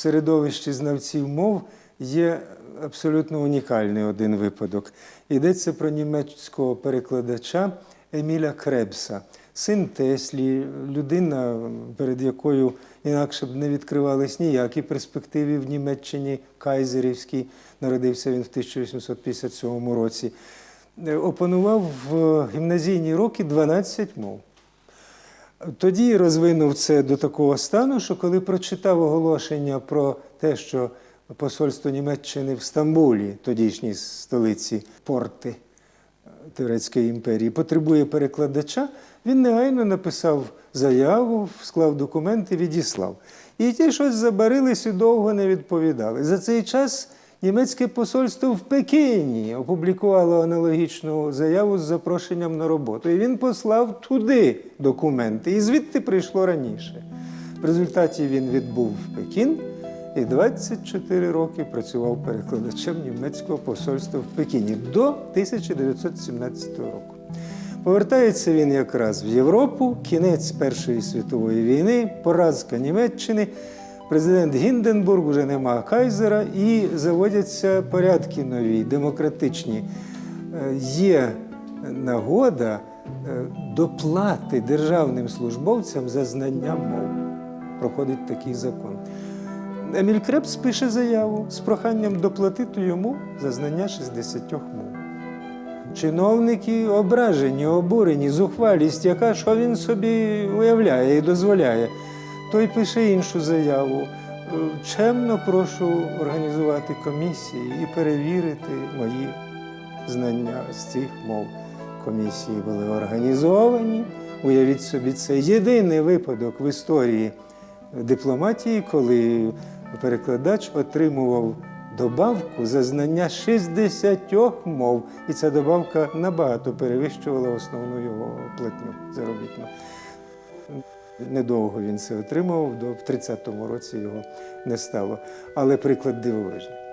середовищі знавців мов є абсолютно унікальний один випадок. Йдеться про німецького перекладача Еміля Кребса, син Теслі, людина, перед якою інакше б не відкривались ніякі перспективи в Німеччині Кайзерівській. Народився він в 1857 році. Е, Опанував в гімназійні роки 12 мов. Тоді розвинув це до такого стану, що коли прочитав оголошення про те, що посольство Німеччини в Стамбулі, тодішній столиці порти е, Турецької імперії, потребує перекладача, він негайно написав заяву, склав документи, відіслав. І ті щось забарились і довго не відповідали. За цей час німецьке посольство в Пекіні опублікувало аналогічну заяву з запрошенням на роботу. І він послав туди документи, і звідти прийшло раніше. В результаті він відбув в Пекін і 24 роки працював перекладачем німецького посольства в Пекіні до 1917 року. Повертається він якраз в Європу, кінець Першої світової війни, поразка Німеччини. Президент Гінденбург вже нема Кайзера, і заводяться порядки нові, демократичні. Е, Є нагода е, доплати державним службовцям за знання мов. Проходить такий закон. Еміль Крепс пише заяву з проханням доплатити йому за знання 60 мов. Чиновники ображені, обурені, зухвалість, яка що він собі уявляє і дозволяє. Той пише іншу заяву. Е, Чемно прошу організувати комісії і перевірити мої знання з цих мов. Комісії були організовані. Уявіть собі, це єдиний випадок в історії дипломатії, коли перекладач отримував добавку за знання 60 мов, і ця добавка набагато перевищувала основну його платню заробітну. Недовго він це отримав, до в 30-му році його не стало. Але приклад дивовижний.